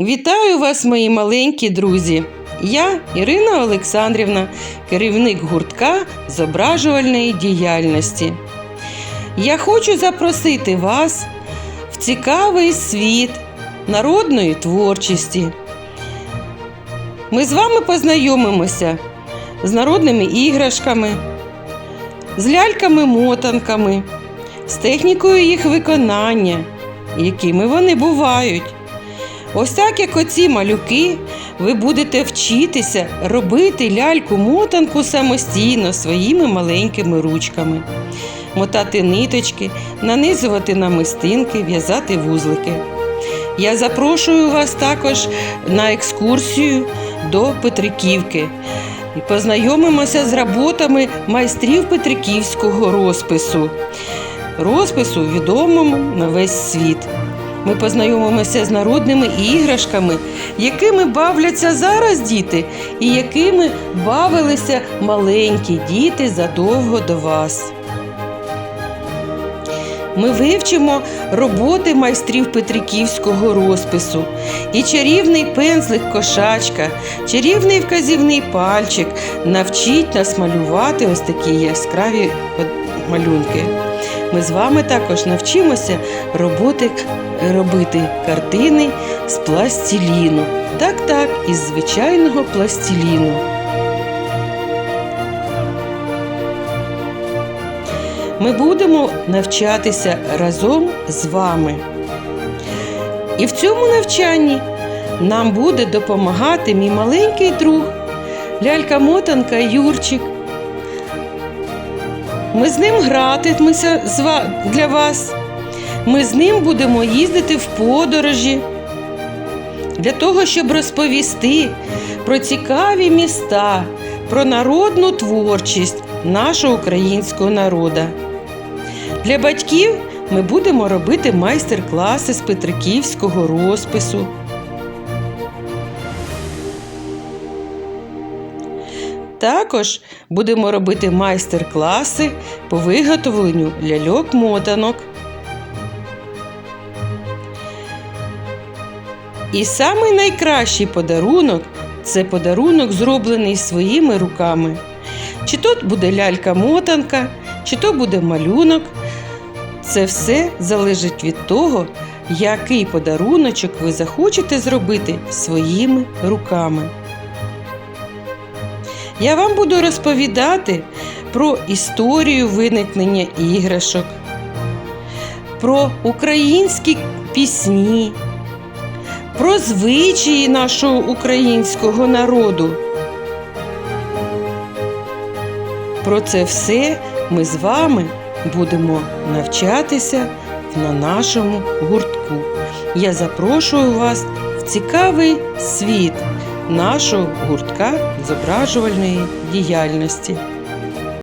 Вітаю вас, мої маленькі друзі! Я Ірина Олександрівна, керівник гуртка зображувальної діяльності. Я хочу запросити вас в цікавий світ народної творчості. Ми з вами познайомимося з народними іграшками, з ляльками-мотанками, з технікою їх виконання, якими вони бувають. Ось як оці малюки, ви будете вчитися робити ляльку-мотанку самостійно своїми маленькими ручками, мотати ниточки, нанизувати намистинки, в'язати вузлики. Я запрошую вас також на екскурсію до Петриківки і познайомимося з роботами майстрів Петриківського розпису. Розпису відомому на весь світ. Ми познайомимося з народними іграшками, якими бавляться зараз діти, і якими бавилися маленькі діти задовго до вас. Ми вивчимо роботи майстрів Петриківського розпису і чарівний пензлик кошачка, чарівний вказівний пальчик навчить нас малювати ось такі яскраві малюнки. Ми з вами також навчимося роботи, робити картини з пластиліну. Так, так, із звичайного пластиліну. Ми будемо навчатися разом з вами. І в цьому навчанні нам буде допомагати мій маленький друг, лялька-мотанка Юрчик. Ми з ним гратимемося для вас. Ми з ним будемо їздити в подорожі для того, щоб розповісти про цікаві міста, про народну творчість нашого українського народу. Для батьків ми будемо робити майстер-класи з Петриківського розпису. Також будемо робити майстер-класи по виготовленню ляльок-мотанок. І самий найкращий подарунок це подарунок, зроблений своїми руками. Чи то буде лялька-мотанка, чи то буде малюнок. Це все залежить від того, який подаруночок ви захочете зробити своїми руками. Я вам буду розповідати про історію виникнення іграшок, про українські пісні, про звичаї нашого українського народу. Про це все ми з вами будемо навчатися на нашому гуртку. Я запрошую вас в цікавий світ нашого гуртка зображувальної діяльності.